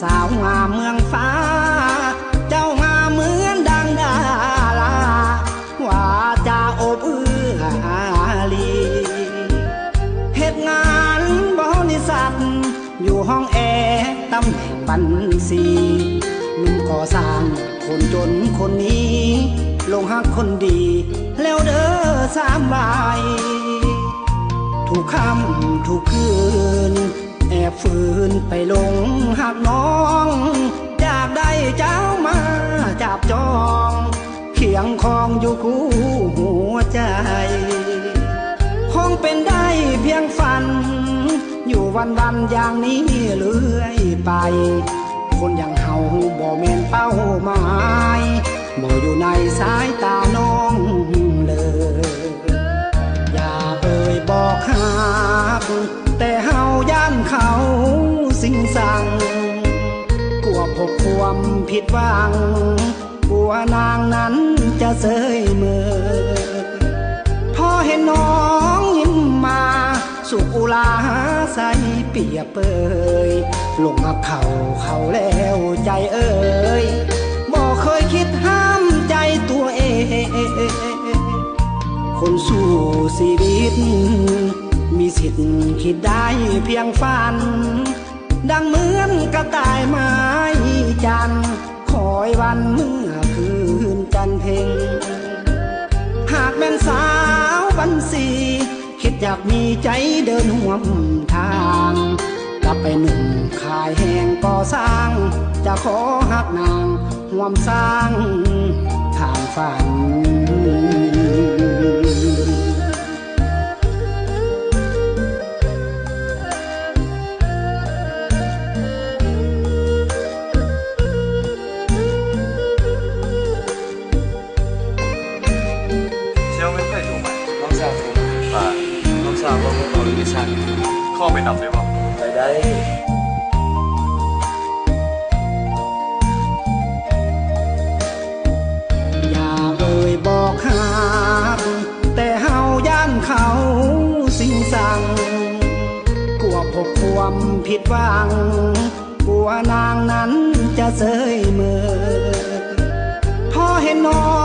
สาวงามเมืองฟ้า เจ้างามเหมือนดังดาราว่าจะอบเอื้ออาลีเหตุงานบริษัท อยู่ห้องแอร์ตำแหน่งบัญชีนุ่มก่อสร้างคนจนคนนี้ ลงหักคนดี แล้วเด้อสามใบทุกค่ำทุกคืน ไปลงหักน้อง อยากได้เจ้ามาจับจอง เขียงคองอยู่คู่หัวใจ คงเป็นได้เพียงฝัน อยู่วันวันอย่างนี้เรื่อยไป คนอย่าง ความผิดหวังกลัวนางนั้นจะเสยเมือพอเห็นน้องยิ้มมา สุขอุลาใสเปียเปยลงกับเขาเขาแล้วใจเอ่ยบอกเคยคิดห้ามใจตัวเอง คนสู้ชีวิต มีสิทธิ์คิดได้เพียงฝัน ดังเหมือนกระต่ายม้จันทร์คอย วันเมื่อคืนจันเพ็ง หากเป็นสาวบันสีคิดอยากมีใจเดินห่วมทางกลับไปหนุ่มขายแห่งก่อสร้าง จะขอหักนางห่วมสร้างทางฝัน พวกเราหรือไม่ใช่เข้าไปนับได้ป่ะไปได้อย่าเอ่ยบอกหักแต่เฮาย่านเขาสิ่งสั่งกลัวพบความผิดหวังกลัวนางนั้นจะเสยเมือพอเห็นน้อง